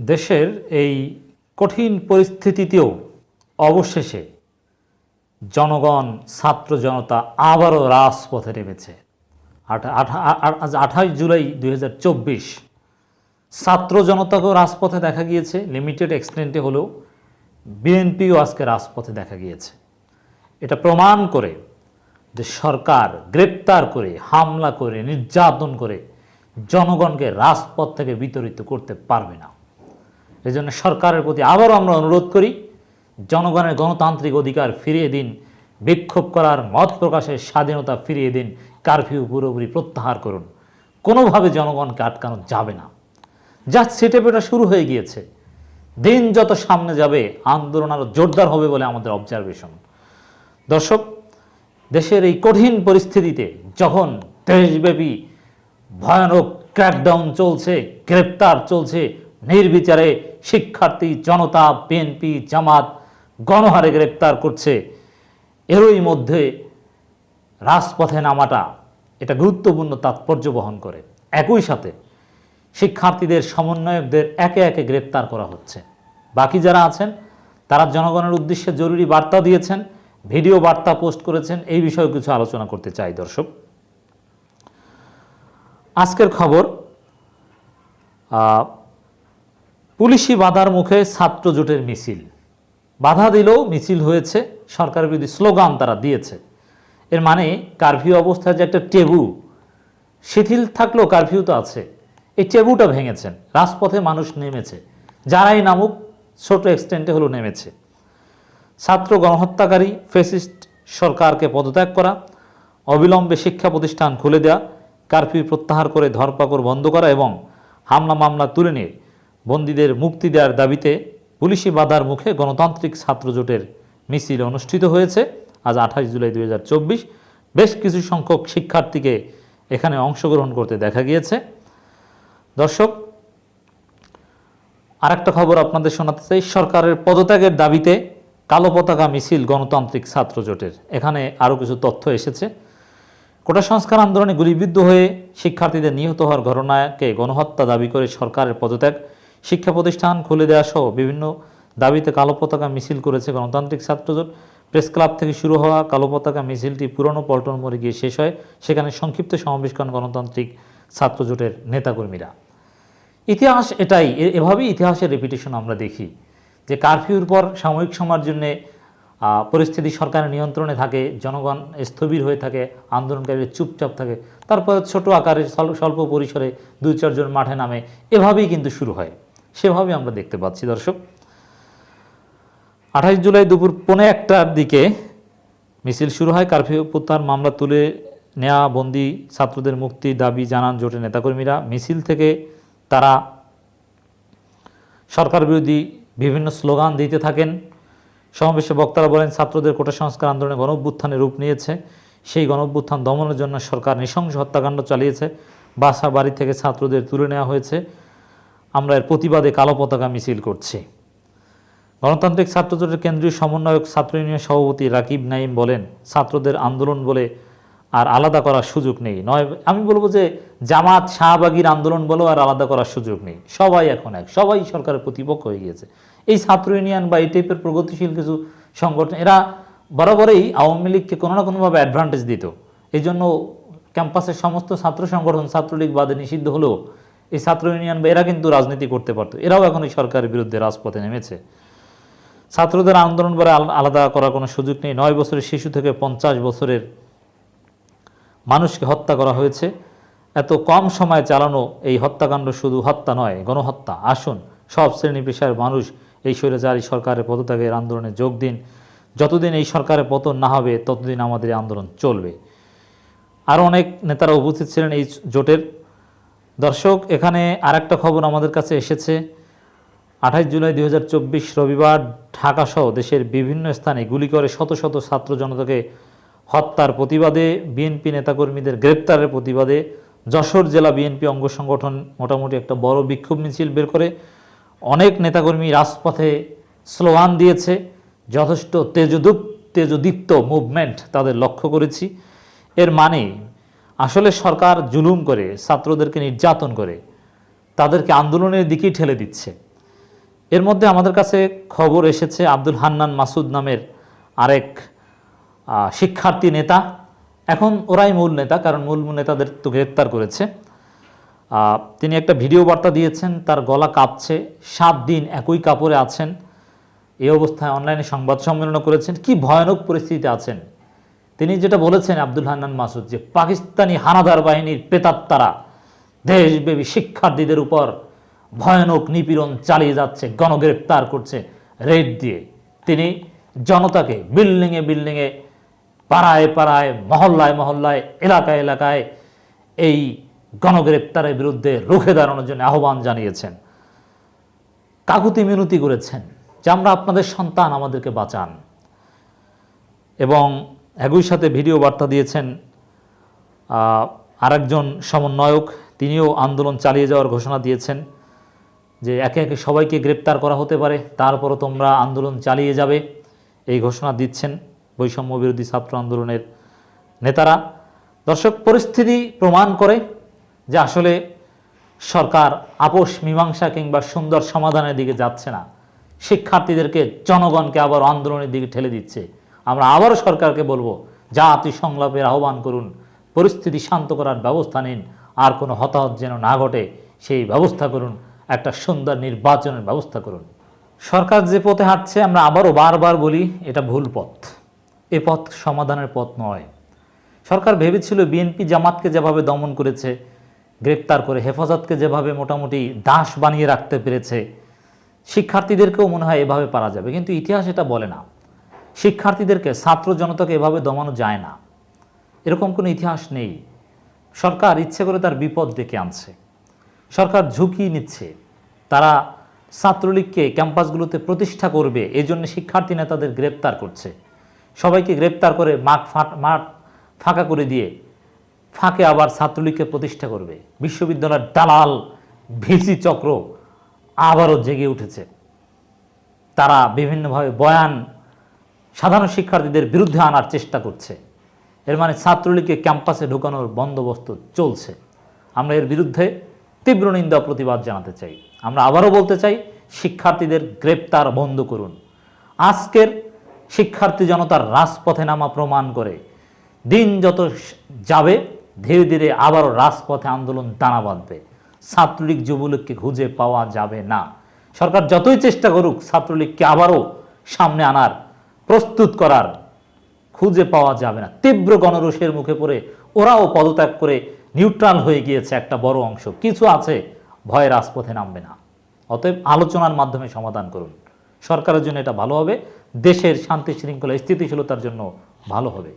দেশের এই কঠিন পরিস্থিতিতেও অবশেষে জনগণ, ছাত্র জনতা আবারও রাজপথে নেমেছে। আঠাশ জুলাই দু হাজার চব্বিশ ছাত্র জনতাকেও রাজপথে দেখা গিয়েছে। লিমিটেড এক্সটেন্টে হলেও বিএনপিও আজকে রাজপথে দেখা গিয়েছে। এটা প্রমাণ করে যে সরকার গ্রেপ্তার করে, হামলা করে, নির্যাতন করে জনগণকে রাজপথ থেকে বিতরিত করতে পারবে না। এই জন্য সরকারের প্রতি আবারও আমরা অনুরোধ করি, জনগণের গণতান্ত্রিক অধিকার ফিরিয়ে দিন, বিক্ষোভ করার মত প্রকাশের স্বাধীনতা ফিরিয়ে দিন, কারফিউ পুরোপুরি প্রত্যাহার করুন। কোনোভাবে জনগণকে আটকানো যাবে না। যা সেটেপেটা শুরু হয়ে গিয়েছে। দিন যত সামনে যাবে, আন্দোলন আরও জোরদার হবে বলে আমাদের অবজারভেশন দর্শক, দেশের এই কঠিন পরিস্থিতিতে যখন দেশব্যাপী ভয়ানক ক্র্যাকডাউন চলছে, গ্রেপ্তার চলছে, নির্বিচারে শিক্ষার্থী, জনতা বিএনপি জামাত গণহারে গ্রেপ্তার করছে। এরই মধ্যে রাজপথে নামাটা এটা গুরুত্বপূর্ণ তাৎপর্য বহন করে। একই সাথে শিক্ষার্থীদের সমন্বয়কদের একে একে গ্রেপ্তার করা হচ্ছে। বাকি যারা আছেন, তারা জনগণের উদ্দেশ্যে জরুরি বার্তা দিয়েছেন, ভিডিও বার্তা পোস্ট করেছেন, এই বিষয়ে কিছু আলোচনা করতে চাই দর্শক। আজকের খবর পুলিশি বাধার মুখে ছাত্র জোটের মিছিল। বাধা দিলেও মিছিল হয়েছে সরকারের বিরোধী স্লোগান তারা দিয়েছে। এর মানে কারফিউ অবস্থায় যে একটা টেবু, শিথিল থাকলেও কারফিউ তো আছে। এই টেবুটা ভেঙেছেন, রাজপথে মানুষ নেমেছে, যারাই নামুক, ছোট এক্সটেন্টে হলো নেমেছে। ছাত্র গণহত্যাকারী ফেসিস্ট সরকারকে পদত্যাগ করা, অবিলম্বে শিক্ষা প্রতিষ্ঠান খুলে দেওয়া কারফিউ প্রত্যাহার করে ধরপাকড় বন্ধ করা এবং হামলা মামলা তুলে নিয়ে বন্দীদের মুক্তি দেওয়ার দাবিতে পুলিশি বাধার মুখে গণতান্ত্রিক ছাত্র জোটের মিছিল অনুষ্ঠিত হয়েছে। আজ আঠাশ জুলাই দু হাজার চব্বিশ বেশ কিছু সংখ্যক শিক্ষার্থীকে এখানে অংশগ্রহণ করতে দেখা গিয়েছে। দর্শক, আরেকটা খবর আপনাদের শোনাতে চাই। সরকারের পদত্যাগের দাবিতে কালো পতাকা মিছিল গণতান্ত্রিক ছাত্র জোটের। এখানে আরও কিছু তথ্য এসেছে। কোটা সংস্কার আন্দোলনে গুলিবিদ্ধ হয়ে শিক্ষার্থীদের নিহত হওয়ার ঘটনাকে গণহত্যা দাবি করে সরকারের পদত্যাগ। শিক্ষা প্রতিষ্ঠান খুলে দেওয়া সহ বিভিন্ন দাবিতে কালো পতাকা মিছিল করেছে গণতান্ত্রিক ছাত্রজোট। প্রেস ক্লাব থেকে শুরু হওয়া কালো পতাকা মিছিলটি পুরনো পল্টন মোড়ে গিয়ে শেষ হয়, সেখানে সংক্ষিপ্ত সমাবেশ করেন গণতান্ত্রিক ছাত্রজোটের নেতাকর্মীরা। ইতিহাস এটাই এভাবেই ইতিহাসের রেপিটেশন আমরা দেখি, যে কারফিউর পর সাময়িক সময়ের জন্যে পরিস্থিতি সরকারের নিয়ন্ত্রণে থাকে, জনগণ স্থবির হয়ে থাকে, আন্দোলনকারীরা চুপচাপ থাকে, তারপরে ছোট আকারে স্বল- স্বল্প পরিসরে দুই চারজন মাঠে নামে, এভাবেই কিন্তু শুরু হয়। সেভাবেই আমরা দেখতে পাচ্ছি, দর্শক। আঠাশ জুলাই দুপুর পৌনে একটার দিকে মিছিল শুরু হয়। কারফিউ প্রত্যাহার মামলা তুলে নেওয়া বন্দি ছাত্রদের মুক্তি দাবি জানান জোটের নেতাকর্মীরা। মিছিল থেকে তারা সরকার বিরোধী বিভিন্ন স্লোগান দিতে থাকেন। সমাবেশে বক্তারা বলেন, ছাত্রদের কোটা সংস্কার আন্দোলনে গণ অভ্যুত্থানে রূপ নিয়েছে। সেই গণ অভ্যুত্থান দমনের জন্য সরকার নৃশংস হত্যাকাণ্ড চালিয়েছে। বাসা বাড়ি থেকে ছাত্রদের তুলে নেওয়া হয়েছে। আমরা এর প্রতিবাদে কালো পতাকা মিছিল করছি। গণতান্ত্রিক ছাত্রজোটের কেন্দ্রীয় সমন্বয়ক ছাত্র ইউনিয়ন সভাপতি রাকিব নাইম বলেন, ছাত্রদের আন্দোলন বলে আর আলাদা করার সুযোগ নেই। নয়, আমি বলব যে জামাত শাহবাগীর আন্দোলন বলেও আর আলাদা করার সুযোগ নেই। সবাই এখন এক, সবাই সরকারের প্রতিপক্ষ হয়ে গিয়েছে। এই ছাত্র ইউনিয়ন বা এই টাইপের প্রগতিশীল কিছু সংগঠন, এরা বরাবরই আওয়ামী লীগকে কোনো না কোনোভাবে অ্যাডভান্টেজ দিত। এই জন্য ক্যাম্পাসের সমস্ত ছাত্র সংগঠন ছাত্রলীগ বাদে নিষিদ্ধ হলেও এই ছাত্র ইউনিয়ন বা এরা কিন্তু রাজনীতি করতে পারতো। এরাও এখন এই সরকারের বিরুদ্ধে রাজপথে নেমেছে। ছাত্রদের আন্দোলন বলে আলাদা করার কোনো সুযোগ নেই। নয় বছরের শিশু থেকে পঞ্চাশ বছরের মানুষকে হত্যা করা হয়েছে। এত কম সময়ে চালানো এই হত্যাকাণ্ড শুধু হত্যা নয়, গণহত্যা। আসুন, সব শ্রেণি পেশার মানুষ এই স্বৈরাচারী সরকারের পদত্যাগের আন্দোলনে যোগ দিন। যতদিন এই সরকারের পতন না হবে, ততদিন আমাদের আন্দোলন চলবে। আরও অনেক নেতারা উপস্থিত ছিলেন এই জোটের। দর্শক, এখানে আরেকটা খবর আমাদের কাছে এসেছে। আঠাশ জুলাই দু হাজার চব্বিশ রবিবার ঢাকাসহ দেশের বিভিন্ন স্থানে গুলি করে শত শত ছাত্র জনতাকে হত্যার প্রতিবাদে বিএনপি নেতাকর্মীদের গ্রেপ্তারের প্রতিবাদে যশোর জেলা বিএনপি অঙ্গ সংগঠন মোটামুটি একটা বড় বিক্ষোভ মিছিল বের করে। অনেক নেতাকর্মী রাজপথে স্লোগান দিয়েছে, যথেষ্ট তেজদুপ তেজদীপ্ত মুভমেন্ট তাদের লক্ষ্য করেছি। এর মানে আসলে সরকার জুলুম করে, ছাত্রদেরকে নির্যাতন করে, তাদেরকে আন্দোলনের দিকেই ঠেলে দিচ্ছে। এর মধ্যে আমাদের কাছে খবর এসেছে, আব্দুল হান্নান মাসুদ নামের আরেক শিক্ষার্থী নেতা। এখন ওরাই মূল নেতা, কারণ মূল নেতাদের তো গ্রেপ্তার করেছে। তিনি একটা ভিডিও বার্তা দিয়েছেন, তার গলা কাঁপছে, সাত দিন একই কাপড়ে আছেন। এই অবস্থায় অনলাইনে সংবাদ সম্মেলন করেছেন। কি ভয়ানক পরিস্থিতিতে আছেন। তিনি যেটা বলেছেন আব্দুল হান্নান মাসুদ যে পাকিস্তানি হানাদার বাহিনীর পেতাত্তারা দেশব্যাপী শিক্ষার্থীদের উপর ভয়ানক নিপীড়ন চালিয়ে যাচ্ছে গণগ্রেপ্তার করছে, রেড দিয়ে। তিনি জনতাকে বিল্ডিংয়ে বিল্ডিংয়ে, পাড়ায় পাড়ায়, মহল্লায় মহল্লায়, এলাকায় এলাকায় এই গণগ্রেপ্তারের বিরুদ্ধে রুখে দাঁড়ানোর জন্য আহ্বান জানিয়েছেন। কাকুতি মিনতি করেছেন যে, আমরা আপনাদের সন্তান, আমাদেরকে বাঁচান। এবং একই সাথে ভিডিও বার্তা দিয়েছেন আরেকজন সমন্বয়ক, তিনিও আন্দোলন চালিয়ে যাওয়ার ঘোষণা দিয়েছেন যে একে একে সবাইকে গ্রেপ্তার করা হতে পারে, তারপরও তোমরা আন্দোলন চালিয়ে যাবে, এই ঘোষণা দিচ্ছেন বৈষম্য বিরোধী ছাত্র আন্দোলনের নেতারা। দর্শক, পরিস্থিতি প্রমাণ করে যে আসলে সরকার আপোষ, মীমাংসা কিংবা সুন্দর সমাধানের দিকে যাচ্ছে না। শিক্ষার্থীদেরকে, জনগণকে আবার আন্দোলনের দিকে ঠেলে দিচ্ছে। আমরা আবারও সরকারকে বলব, জাতি সংলাপের আহ্বান করুন, পরিস্থিতি শান্ত করার ব্যবস্থা নিন, আর কোনো হতাহত যেন না ঘটে, সেই ব্যবস্থা করুন, একটা সুন্দর নির্বাচনের ব্যবস্থা করুন। সরকার যে পথে হাঁটছে, আমরা আবারও বারবার বলি, এটা ভুল পথ। এ পথ সমাধানের পথ নয়। সরকার ভেবেছিল বিএনপি জামাতকে যেভাবে দমন করেছে, গ্রেপ্তার করে হেফাজতকে যেভাবে মোটামুটি দাস বানিয়ে রাখতে পেরেছে, শিক্ষার্থীদেরকেও মনে হয় এভাবে পারা যাবে, কিন্তু ইতিহাস এটা বলে না। শিক্ষার্থীদেরকে, ছাত্র জনতাকে এভাবে দমানো যায় না। এরকম কোনো ইতিহাস নেই। সরকার ইচ্ছে করে তার বিপদ ডেকে আনছে। সরকার ঝুঁকি নিচ্ছে। তারা ছাত্রলীগকে ক্যাম্পাসগুলোতে প্রতিষ্ঠা করবে এই জন্য শিক্ষার্থী নেতাদের গ্রেপ্তার করছে। সবাইকে গ্রেপ্তার করে মাঠ মাঠ ফাঁকা করে দিয়ে ফাঁকে আবার ছাত্রলীগকে প্রতিষ্ঠা করবে। বিশ্ববিদ্যালয়ের দালাল ভিসি চক্র আবারও জেগে উঠেছে। তারা বিভিন্নভাবে বয়ান সাধারণ শিক্ষার্থীদের বিরুদ্ধে আনার চেষ্টা করছে। এর মানে ছাত্রলীগকে ক্যাম্পাসে ঢোকানোর বন্দোবস্ত চলছে। আমরা এর বিরুদ্ধে তীব্র নিন্দা প্রতিবাদ জানাতে চাই। আমরা আবারও বলতে চাই, শিক্ষার্থীদের গ্রেপ্তার বন্ধ করুন। আজকের শিক্ষার্থী জনতার রাজপথে নামা প্রমাণ করে, দিন যত যাবে, ধীরে ধীরে আবারও রাজপথে আন্দোলন দানা বাঁধবে। ছাত্রলীগ যুবলীগকে খুঁজে পাওয়া যাবে না। সরকার যতই চেষ্টা করুক, ছাত্রলীগকে আবারও সামনে আনার প্রস্তুত করার খুঁজে পাওয়া যাবে না। তীব্র গণরোষের মুখে পড়ে ওরাও পদত্যাগ করে নিউট্রাল হয়ে গিয়েছে একটা বড় অংশ। কিছু আছে ভয়ের রাজপথে নামবে না। অতএব আলোচনার মাধ্যমে সমাধান করুন। সরকারের জন্য এটা ভালো হবে, দেশের শান্তি শৃঙ্খলা স্থিতিশীলতার জন্য ভালো হবে।